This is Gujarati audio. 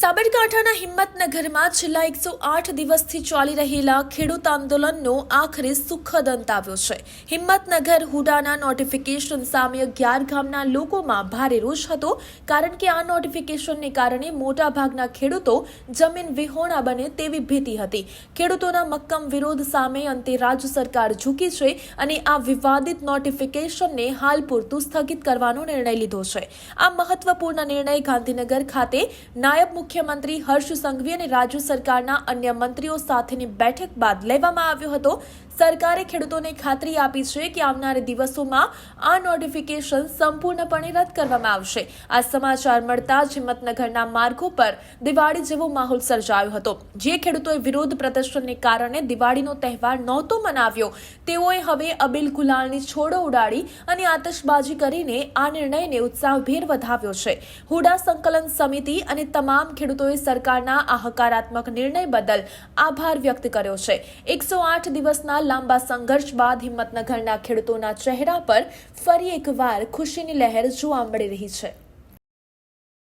સાબરકાંઠાના હિંમતનગરમાં છેલ્લા એકસો આઠ દિવસથી ચાલી રહેલા ખેડૂત આંદોલનનો આખરે સુખદ અંત આવ્યો છે. હિંમતનગર હુડાના નોટિફિકેશન સામે અગિયાર ગામના લોકોમાં ભારે રોષ હતો, કારણ કે આ નોટિફિકેશનને કારણે મોટાભાગના ખેડૂતો જમીન વિહોણા બને તેવી ભીતિ હતી. ખેડૂતોના મક્કમ વિરોધ સામે અંતે રાજ્ય સરકાર ઝૂકી છે અને આ વિવાદિત નોટિફિકેશનને હાલ પૂરતું સ્થગિત કરવાનો નિર્ણય લીધો છે. આ મહત્વપૂર્ણ નિર્ણય ગાંધીનગર ખાતે નાયબ મુખ્યમંત્રી હર્ષ સંઘવી અને રાજ્ય સરકારના અન્ય મંત્રીઓ સાથેની બેઠક બાદ લેવામાં આવ્યો હતો. સરકારે ખેડૂતોને ખાતરી આપી છે કે આવનારા દિવસોમાં આ નોટિફિકેશન સંપૂર્ણપણે રદ કરવામાં આવશે. આ સમાચાર મળતા જ હિંમતનગરના માર્ગો પર દિવાળી જેવો માહોલ સર્જાયો હતો. જે ખેડૂતોએ વિરોધ પ્રદર્શનને કારણે દિવાળીનો તહેવાર નહોતો મનાવ્યો. તેઓએ હવે અબીલ ગુલાલની છોડો ઉડાડી અને આતશબાજી કરીને આ નિર્ણયને ઉત્સાહભેર વધાવ્યો છે. હુડા સંકલન સમિતિ અને તમામ ખેડૂતોએ સરકારના આ હકારાત્મક નિર્ણય બદલ આભાર વ્યક્ત કર્યો છે. એકસો આઠ દિવસના લાંબા સંઘર્ષ બાદ હિંમતનગરના ખેડૂતોના ચહેરા પર ફરી એકવાર ખુશીની લહેર જોવા મળી રહી છે.